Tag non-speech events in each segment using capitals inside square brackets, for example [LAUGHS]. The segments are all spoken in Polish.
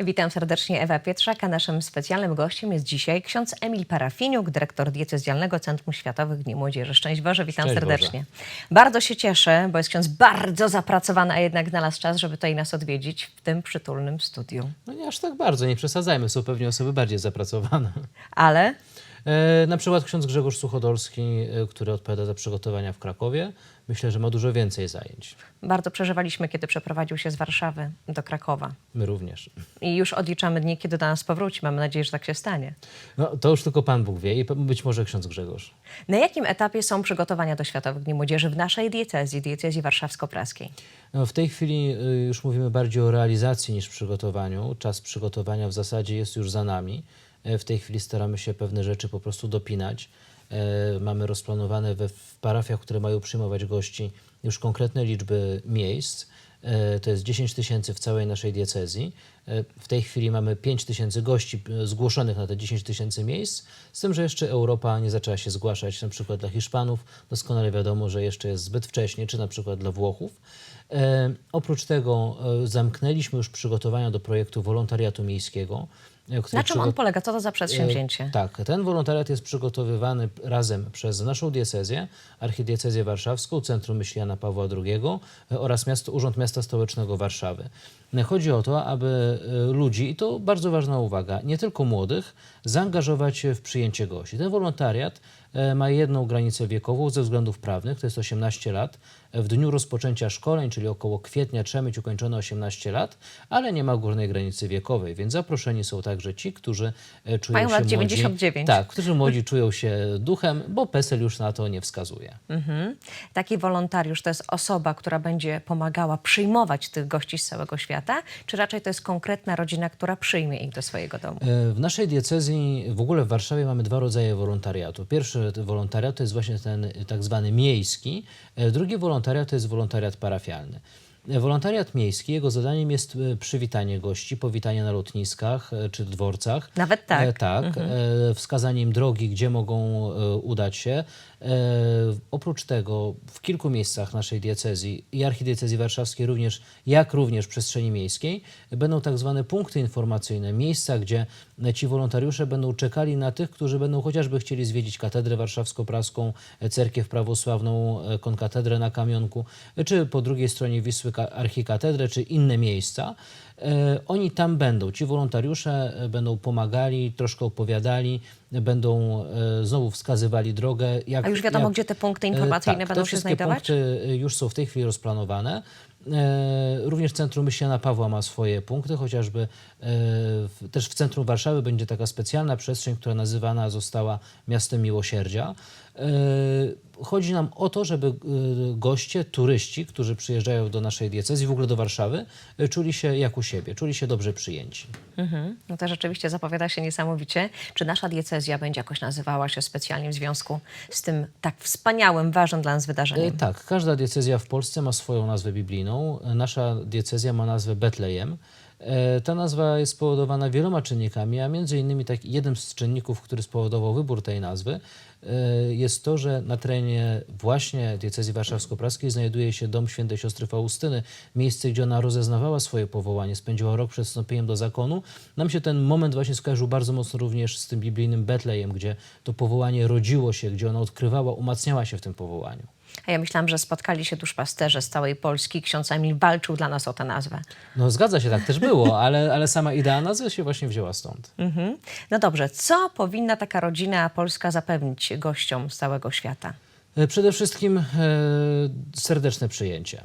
Witam serdecznie, Ewa Pietrzak, a naszym specjalnym gościem jest dzisiaj ksiądz Emil Parafiniuk, dyrektor diecezjalnego Centrum Światowych Dni Młodzieży. Szczęść Boże, witam Szczęść serdecznie. Bardzo się cieszę, bo jest ksiądz bardzo zapracowany, a jednak znalazł czas, żeby tutaj nas odwiedzić w tym przytulnym studiu. No nie aż tak bardzo, nie przesadzajmy, są pewnie osoby bardziej zapracowane. Ale na przykład ksiądz Grzegorz Suchodolski, e, który odpowiada za przygotowania w Krakowie, myślę, że ma dużo więcej zajęć. bardzo przeżywaliśmy, kiedy przeprowadził się z Warszawy do Krakowa. My również. I już odliczamy dni, kiedy do nas powróci. Mamy nadzieję, że tak się stanie. No, to już tylko Pan Bóg wie i być może ksiądz Grzegorz. Na jakim etapie są przygotowania do Światowych Dni Młodzieży w naszej diecezji, diecezji warszawsko-praskiej? No, w tej chwili y, już mówimy bardziej o realizacji niż przygotowaniu. Czas przygotowania w zasadzie jest już za nami. E, W tej chwili staramy się pewne rzeczy po prostu dopinać. E, Mamy rozplanowane we w parafiach, które mają przyjmować gości, już konkretne liczby miejsc. E, To jest 10 tysięcy w całej naszej diecezji. W tej chwili mamy 5 tysięcy gości zgłoszonych na te 10 tysięcy miejsc, z tym, że jeszcze Europa nie zaczęła się zgłaszać, na przykład dla Hiszpanów. Doskonale wiadomo, że jeszcze jest zbyt wcześnie, czy na przykład dla Włochów. Oprócz tego zamknęliśmy już przygotowania do projektu wolontariatu miejskiego. Na czym on polega? Co to za przedsięwzięcie? E, Tak, ten wolontariat jest przygotowywany razem przez naszą diecezję, Archidiecezję Warszawską, Centrum Myśli Jana Pawła II e, oraz miasto, Urząd Miasta Stołecznego Warszawy. E, Chodzi o to, aby ludzi, i to bardzo ważna uwaga, nie tylko młodych, zaangażować w przyjęcie gości. Ten wolontariat ma jedną granicę wiekową ze względów prawnych, to jest 18 lat. E, W dniu rozpoczęcia szkoleń, czyli około kwietnia, trzeba mieć ukończone 18 lat, ale nie ma górnej granicy wiekowej, więc zaproszeni są także ci, którzy e, czują Mają się lat młodzi. 99. Tak, którzy [LAUGHS] młodzi czują się duchem, bo PESEL już na to nie wskazuje. Mhm. Taki wolontariusz to jest osoba, która będzie pomagała przyjmować tych gości z całego świata, czy raczej to jest konkretna rodzina, która przyjmie ich do swojego domu? E, W naszej diecezji, w ogóle w Warszawie mamy dwa rodzaje wolontariatu. Pierwszy wolontariat to jest właśnie ten tak zwany miejski, e, drugi wolontariat to jest wolontariat parafialny. E, Wolontariat miejski, jego zadaniem jest e, przywitanie gości, powitanie na lotniskach e, czy dworcach. Nawet tak? E, tak, e, wskazanie im drogi, gdzie mogą e, udać się. E, oprócz tego w kilku miejscach naszej diecezji i archidiecezji warszawskiej również, jak również przestrzeni miejskiej, będą tak zwane punkty informacyjne, miejsca, gdzie ci wolontariusze będą czekali na tych, którzy będą chociażby chcieli zwiedzić katedrę warszawsko-praską, e, cerkiew prawosławną, e, konkatedrę na Kamionku, e, czy po drugiej stronie Wisły archikatedrę, czy inne miejsca. E, Oni tam będą, ci wolontariusze e, będą pomagali, troszkę opowiadali, będą e, znowu wskazywali drogę. Jak, A już wiadomo, jak- gdzie te punkty informacyjne tak, będą te się znajdować? punkty już są w tej chwili rozplanowane. Również Centrum Myśli Jana Pawła ma swoje punkty, chociażby też w centrum Warszawy będzie taka specjalna przestrzeń, która nazywana została Miastem Miłosierdzia. E, Chodzi nam o to, żeby e, goście, turyści, którzy przyjeżdżają do naszej diecezji, w ogóle do Warszawy, e, czuli się jak u siebie, czuli się dobrze przyjęci. Mhm. No to rzeczywiście zapowiada się niesamowicie. Czy nasza diecezja będzie jakoś nazywała się specjalnie w związku z tym tak wspaniałym, ważnym dla nas wydarzeniem? Tak, każda diecezja w Polsce ma swoją nazwę biblijną. Nasza diecezja ma nazwę Betlejem. Ta nazwa jest spowodowana wieloma czynnikami, a między innymi taki jeden z czynników, który spowodował wybór tej nazwy, jest to, że na terenie właśnie diecezji warszawsko-praskiej znajduje się dom świętej siostry Faustyny, miejsce, gdzie ona rozeznawała swoje powołanie, spędziła rok przed wstąpieniem do zakonu. Nam się ten moment właśnie skojarzył bardzo mocno również z tym biblijnym Betlejem, gdzie to powołanie rodziło się, gdzie ona odkrywała, umacniała się w tym powołaniu. A ja myślałam, że spotkali się duszpasterze z całej Polski. Ksiądz Emil walczył dla nas o tę nazwę. No zgadza się, tak też było, [LAUGHS] ale, ale sama idea nazwy się właśnie wzięła stąd. Mhm. No dobrze, co powinna taka rodzina polska zapewnić gościom z całego świata? E, Przede wszystkim e, serdeczne przyjęcie.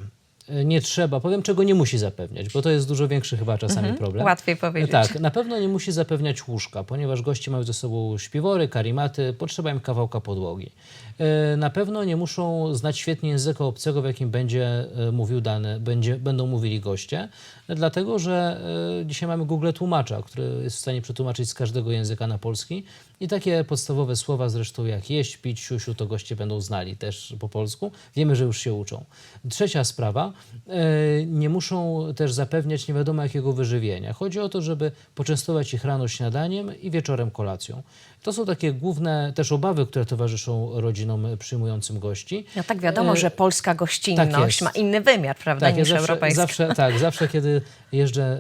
E, Nie trzeba, powiem czego nie musi zapewniać, bo to jest dużo większy chyba czasami problem. Łatwiej powiedzieć. Tak, na pewno nie musi zapewniać łóżka, ponieważ goście mają ze sobą śpiwory, karimaty, potrzeba im kawałka podłogi. E, Na pewno nie muszą znać świetnie języka obcego, w jakim będzie e, mówił dany, będzie, będą mówili goście, e, dlatego że e, dzisiaj mamy Google Tłumacza, który jest w stanie przetłumaczyć z każdego języka na polski i takie podstawowe słowa zresztą jak jeść, pić, siusiu, to goście będą znali też po polsku. Wiemy, że już się uczą. Trzecia sprawa, e, nie muszą też zapewniać nie wiadomo jakiego wyżywienia. Chodzi o to, żeby poczęstować ich rano śniadaniem i wieczorem kolacją. To są takie główne też obawy, które towarzyszą rodzinom przyjmującym gości. No tak wiadomo, E, że polska gościność tak ma inny wymiar, prawda, Tak, ja niż zawsze, europejska. zawsze, tak, zawsze kiedy jeżdżę,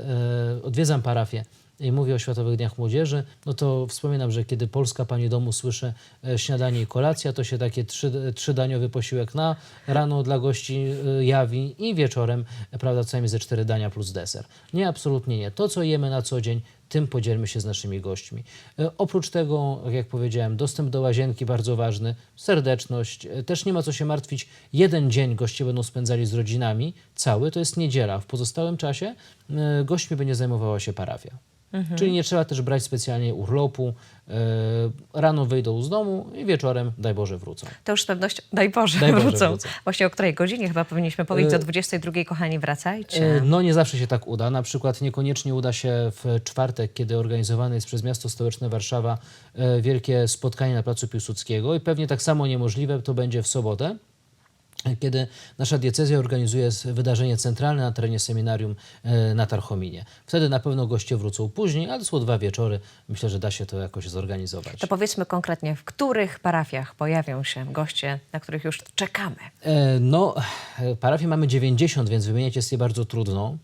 e, odwiedzam parafię i mówię o Światowych Dniach Młodzieży, no to wspominam, że kiedy polska pani domu słyszy e, śniadanie i kolacja, to się takie trzy, trzydaniowy posiłek na rano dla gości e, jawi i wieczorem, e, prawda, co najmniej ze cztery dania plus deser. Nie, absolutnie nie. To, co jemy na co dzień, tym podzielmy się z naszymi gośćmi. Oprócz tego, jak powiedziałem, dostęp do łazienki bardzo ważny, serdeczność, też nie ma co się martwić. Jeden dzień goście będą spędzali z rodzinami, cały, to jest niedziela. W pozostałym czasie gośćmi będzie zajmowała się parafia. Czyli nie trzeba też brać specjalnie urlopu. E, Rano wyjdą z domu i wieczorem, daj Boże, wrócą. To już z pewnością, daj Boże, Daj Boże, wrócą. wrócą. Właśnie o której godzinie chyba powinniśmy powiedzieć, E, o 22, kochani, wracajcie. E, No nie zawsze się tak uda. Na przykład niekoniecznie uda się w czwartek, kiedy organizowane jest przez miasto stołeczne Warszawa e, wielkie spotkanie na Placu Piłsudskiego i pewnie tak samo niemożliwe to będzie w sobotę. Kiedy nasza diecezja organizuje wydarzenie centralne na terenie seminarium e, na Tarchominie. Wtedy na pewno goście wrócą później, ale są dwa wieczory. Myślę, że da się to jakoś zorganizować. To powiedzmy konkretnie, w których parafiach pojawią się goście, na których już czekamy. E, No, e, parafii mamy 90, więc wymieniać jest je bardzo trudno.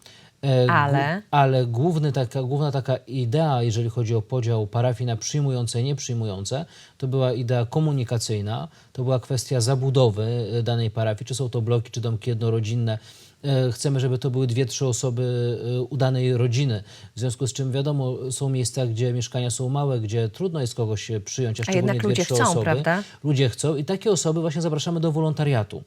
Ale? ale główny taka, główna taka idea, jeżeli chodzi o podział parafii na przyjmujące i nieprzyjmujące, to była idea komunikacyjna, to była kwestia zabudowy e, danej parafii, czy są to bloki, czy domki jednorodzinne. E, Chcemy, żeby to były dwie, trzy osoby e, udanej rodziny. W związku z czym wiadomo, są miejsca, gdzie mieszkania są małe, gdzie trudno jest kogoś przyjąć, a szczególnie jednak dwie, ludzie trzy chcą, osoby. prawda? Ludzie chcą i takie osoby właśnie zapraszamy do wolontariatu.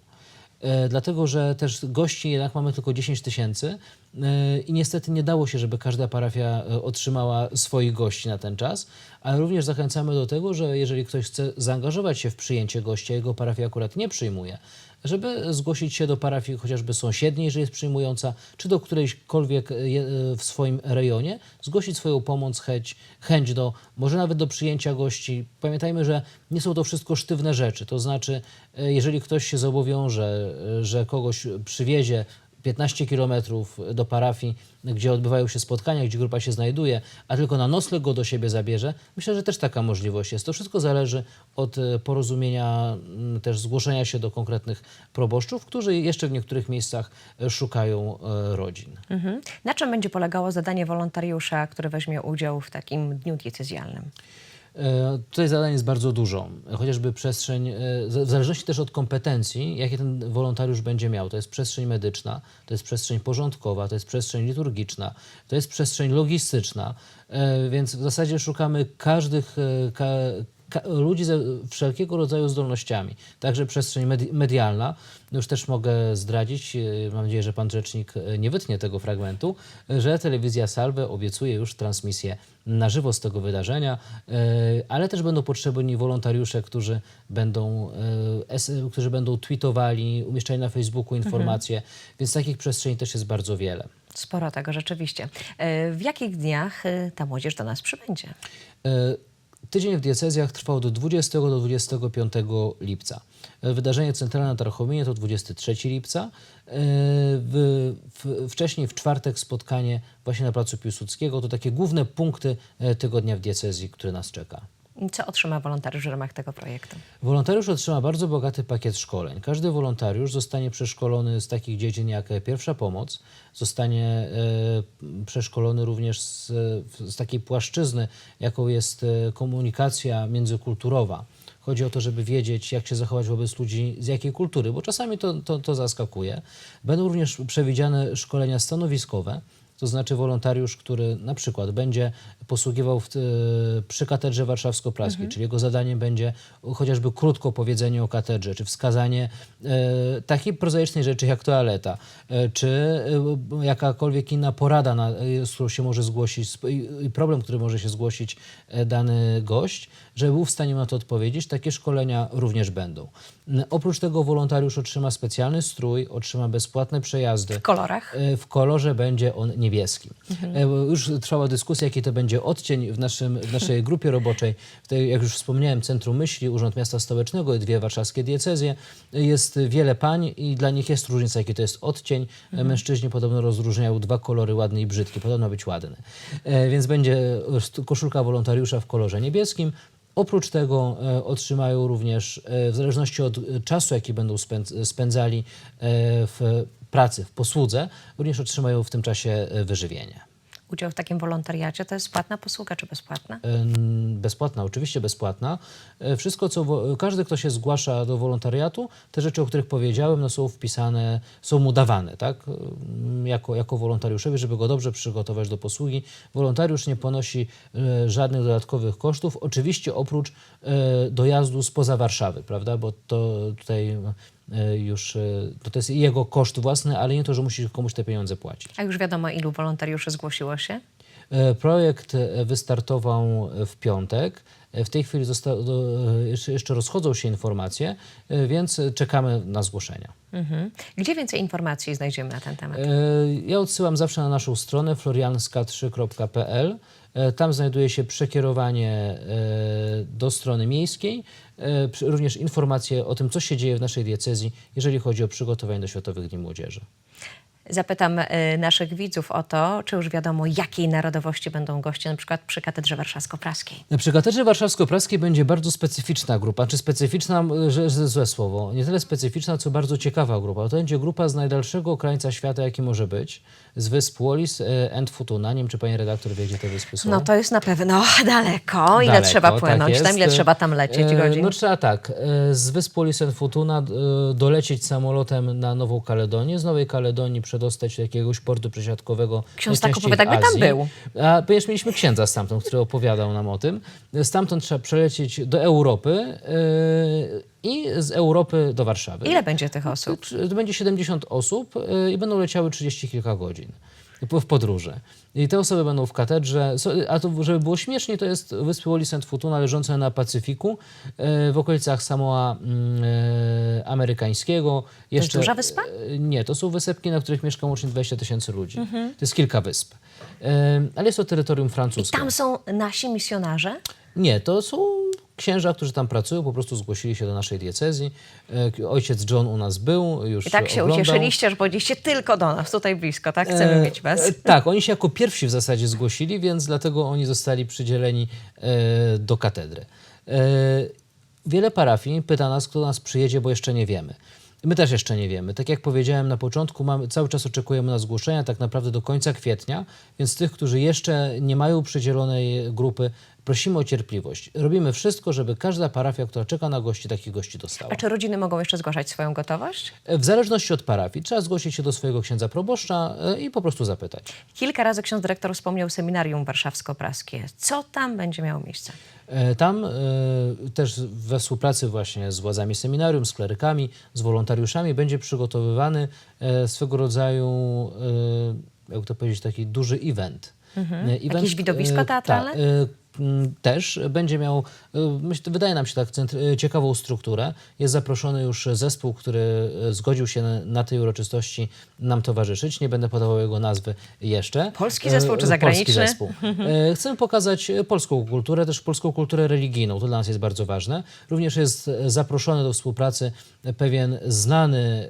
E, dlatego, że też gości jednak mamy tylko 10 tysięcy e, i niestety nie dało się, żeby każda parafia e, otrzymała swoich gości na ten czas, ale również zachęcamy do tego, że jeżeli ktoś chce zaangażować się w przyjęcie gości, a jego parafia akurat nie przyjmuje, żeby zgłosić się do parafii chociażby sąsiedniej, jeżeli jest przyjmująca, czy do którejśkolwiek e, e, w swoim rejonie, zgłosić swoją pomoc, chęć, chęć do, może nawet do przyjęcia gości. Pamiętajmy, że nie są to wszystko sztywne rzeczy, to znaczy, e, jeżeli ktoś się zobowiąże, że kogoś przywiezie 15 kilometrów do parafii, gdzie odbywają się spotkania, gdzie grupa się znajduje, a tylko na nocleg go do siebie zabierze, myślę, że też taka możliwość jest. To wszystko zależy od e, porozumienia, też zgłoszenia się do konkretnych proboszczów, którzy jeszcze w niektórych miejscach szukają e, rodzin. Mhm. Na czym będzie polegało zadanie wolontariusza, który weźmie udział w takim dniu diecezjalnym? E, Tutaj zadań jest bardzo dużo, chociażby przestrzeń, e, w zależności też od kompetencji, jakie ten wolontariusz będzie miał. To jest przestrzeń medyczna, to jest przestrzeń porządkowa, to jest przestrzeń liturgiczna, to jest przestrzeń logistyczna, e, więc w zasadzie szukamy każdych ka, ka, ludzi ze wszelkiego rodzaju zdolnościami. Także przestrzeń medi- medialna, już też mogę zdradzić, e, mam nadzieję, że pan rzecznik e, nie wytnie tego fragmentu, że telewizja Salve obiecuje już transmisję na żywo z tego wydarzenia, e, ale też będą potrzebni wolontariusze, którzy będą, którzy będą tweetowali, umieszczali na Facebooku informacje, więc takich przestrzeni też jest bardzo wiele. Sporo tego rzeczywiście. W jakich dniach ta młodzież do nas przybędzie? Tydzień w diecezjach trwał do 20 do 25 lipca. Wydarzenie centralne na Tarchominie to 23 lipca. E, W, w, wcześniej w czwartek spotkanie właśnie na Placu Piłsudskiego. To takie główne punkty e, tygodnia w diecezji, które nas czeka. Co otrzyma wolontariusz w ramach tego projektu? Wolontariusz otrzyma bardzo bogaty pakiet szkoleń. Każdy wolontariusz zostanie przeszkolony z takich dziedzin jak e, pierwsza pomoc, zostanie e, przeszkolony również z, z takiej płaszczyzny, jaką jest e, komunikacja międzykulturowa. Chodzi o to, żeby wiedzieć, jak się zachować wobec ludzi z jakiej kultury, bo czasami to, to, to zaskakuje. Będą również przewidziane szkolenia stanowiskowe, to znaczy wolontariusz, który na przykład będzie posługiwał w, e, przy katedrze warszawsko-praskiej, czyli jego zadaniem będzie chociażby krótko powiedzenie o katedrze, czy wskazanie e, takiej prozaicznej rzeczy jak toaleta, e, czy e, jakakolwiek inna porada, na, e, z którą się może zgłosić, i problem, który może się zgłosić e, dany gość, żeby był w stanie na to odpowiedzieć. Takie szkolenia również będą. Oprócz tego wolontariusz otrzyma specjalny strój, otrzyma bezpłatne przejazdy. W kolorach? W kolorze będzie on niebieski. E, bo Już trwała dyskusja, jaki to będzie będzie odcień w, naszym, w naszej grupie roboczej. W tej, jak już wspomniałem, Centrum Myśli, Urząd Miasta Stołecznego i dwie warszawskie diecezje. Jest wiele pań i dla nich jest różnica, jaki to jest odcień. Mężczyźni podobno rozróżniają dwa kolory, ładny i brzydki. Podobno być ładny. E, więc będzie st- koszulka wolontariusza w kolorze niebieskim. Oprócz tego e, otrzymają również, e, w zależności od e, czasu, jaki będą spęd- spędzali e, w pracy, w posłudze, również otrzymają w tym czasie e, wyżywienie. Udział w takim wolontariacie to jest płatna posługa czy bezpłatna? Em, Bezpłatna, oczywiście bezpłatna. E, Wszystko, co każdy, kto się zgłasza do wolontariatu, te rzeczy, o których powiedziałem, no, są wpisane, są mu dawane, tak? Em, Jako, jako wolontariuszowi, żeby go dobrze przygotować do posługi. Wolontariusz nie ponosi e, żadnych dodatkowych kosztów, oczywiście oprócz e, dojazdu spoza Warszawy, prawda? Bo to tutaj e, już, e, to, to jest jego koszt własny, ale nie to, że musi komuś te pieniądze płacić. A już wiadomo, ilu wolontariuszy zgłosiło się? E, Projekt wystartował w piątek. E, W tej chwili e, jeszcze, rozchodzą się informacje, e, więc czekamy na zgłoszenia. Mhm. Gdzie więcej informacji znajdziemy na ten temat? Ja odsyłam zawsze na naszą stronę florianska3.pl. E, Tam znajduje się przekierowanie do strony miejskiej, również informacje o tym, co się dzieje w naszej diecezji, jeżeli chodzi o przygotowanie do Światowych Dni Młodzieży. Zapytam y, naszych widzów o to, czy już wiadomo, jakiej narodowości będą goście, na przykład przy Katedrze Warszawsko-Praskiej. Przy Katedrze Warszawsko-Praskiej będzie bardzo specyficzna grupa. Czy specyficzna, że złe słowo. Nie tyle specyficzna, co bardzo ciekawa grupa. To będzie grupa z najdalszego krańca świata, jaki może być. Z wysp Wallis e, and Futuna. Nie wiem, czy pani redaktor wie, gdzie te wyspy są. No to jest na pewno [LAUGHS] daleko. Ile Daleko, trzeba tak płynąć? tam jest. ile trzeba tam lecieć E, godzin? No trzeba tak, e, z wysp Wallis and Futuna dolecieć samolotem na Nową Kaledonię, z Nowej Kaledonii przedostać do jakiegoś portu przesiadkowego. Ksiądz tak opowiada, jakby tam był. A, ponieważ mieliśmy księdza stamtąd, który opowiadał nam o tym. Stamtąd trzeba przelecieć do Europy i z Europy do Warszawy. Ile będzie tych osób? To będzie 70 osób e, i będą leciały 30 kilka godzin w podróży. I te osoby będą w katedrze, a to żeby było śmiesznie, to jest wyspy Wallis and Futuna leżące na Pacyfiku, e, w okolicach Samoa e, amerykańskiego. jest duża wyspa? Nie, to są wysepki, na których mieszka łącznie 20 tysięcy ludzi. Mhm. To jest kilka wysp. Ale jest to terytorium I francuskie. tam są nasi misjonarze? Nie, to są księża, którzy tam pracują, po prostu zgłosili się do naszej diecezji. E, Ojciec John u nas był, już I tak się oglądał. ucieszyliście, że powiedzieliście tylko do nas, tutaj blisko, tak? Chcemy E, mieć was. e, Tak, oni się jako pierwsi w zasadzie zgłosili, więc dlatego oni zostali przydzieleni e, do katedry. E, wiele parafii pyta nas, kto do nas przyjedzie, bo jeszcze nie wiemy. My też jeszcze nie wiemy. Tak jak powiedziałem na początku, mamy, cały czas oczekujemy na zgłoszenia, tak naprawdę do końca kwietnia, więc tych, którzy jeszcze nie mają przydzielonej grupy, prosimy o cierpliwość. Robimy wszystko, żeby każda parafia, która czeka na gości, takich gości dostała. A czy rodziny mogą jeszcze zgłaszać swoją gotowość? W zależności od parafii trzeba zgłosić się do swojego księdza proboszcza e, i po prostu zapytać. Kilka razy ksiądz dyrektor wspomniał seminarium warszawsko-praskie. Co tam będzie miało miejsce? E, Tam e, też we współpracy właśnie z władzami seminarium, z klerykami, z wolontariuszami będzie przygotowywany e, swego rodzaju, e, jak to powiedzieć, taki duży event. E, Jakieś widowisko e, teatralne? Tak, e, m, też będzie miał, myślę, wydaje nam się tak, e, ciekawą strukturę. Jest zaproszony już zespół, który e, zgodził się na, tej uroczystości nam towarzyszyć. Nie będę podawał jego nazwy jeszcze. Polski zespół czy zagraniczny? Polski zespół. [LAUGHS] Chcemy pokazać polską kulturę, też polską kulturę religijną. To dla nas jest bardzo ważne. Również jest zaproszony do współpracy pewien znany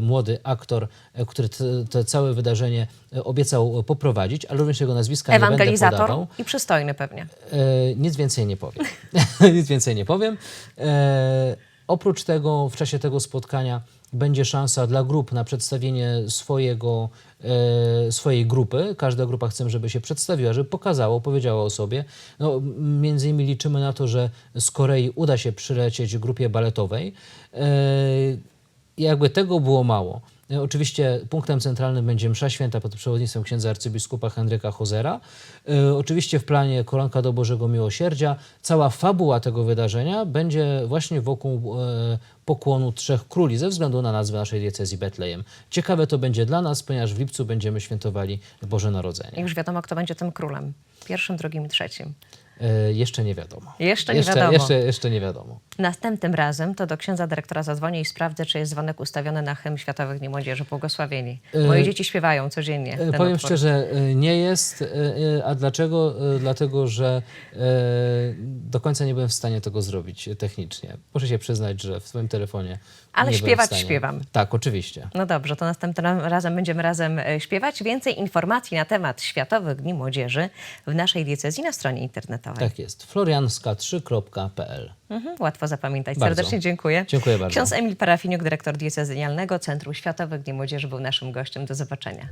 młody aktor, który te całe wydarzenie obiecał poprowadzić, ale również jego nazwiska nie będę Ewangelizator podawał. i przystojny pewnie. E, nic więcej nie powiem. [LAUGHS] nic więcej nie powiem. E, oprócz tego, w czasie tego spotkania będzie szansa dla grup na przedstawienie swojego, e, swojej grupy. Każda grupa chcemy, żeby się przedstawiła, żeby pokazała, opowiedziała o sobie. No, między innymi liczymy na to, że z Korei uda się przylecieć grupie baletowej. E, jakby tego było mało. E, Oczywiście punktem centralnym będzie msza święta pod przewodnictwem księdza arcybiskupa Henryka Hozera. E, Oczywiście w planie koronka do Bożego Miłosierdzia. Cała fabuła tego wydarzenia będzie właśnie wokół e, pokłonu Trzech Króli ze względu na nazwę naszej diecezji Betlejem. Ciekawe to będzie dla nas, ponieważ w lipcu będziemy świętowali Boże Narodzenie. Już wiadomo, kto będzie tym królem. Pierwszym, drugim i trzecim. E, jeszcze nie wiadomo. Jeszcze nie jeszcze, wiadomo. Jeszcze, jeszcze nie wiadomo. Następnym razem to do księdza dyrektora zadzwonię i sprawdzę, czy jest dzwonek ustawiony na hymn Światowych Dni Młodzieży. Błogosławieni. Moje dzieci śpiewają codziennie. E, ten Powiem utwór. szczerze, e, nie jest. e, e, A dlaczego? E, Dlatego, że e, do końca nie byłem w stanie tego zrobić technicznie. Muszę się przyznać, że w swoim telefonie. Ale śpiewać śpiewam. Tak, oczywiście. No dobrze, to następnym razem będziemy razem e, śpiewać. Więcej informacji na temat Światowych Dni Młodzieży w naszej diecezji na stronie internetowej. Tak jest. florianska3.pl. Mhm, łatwo zapamiętać. Bardzo. Serdecznie dziękuję. Dziękuję bardzo. Ksiądz Emil Parafiniuk, dyrektor diecezjanialnego Centrum Światowych Dni Młodzieży był naszym gościem. Do zobaczenia.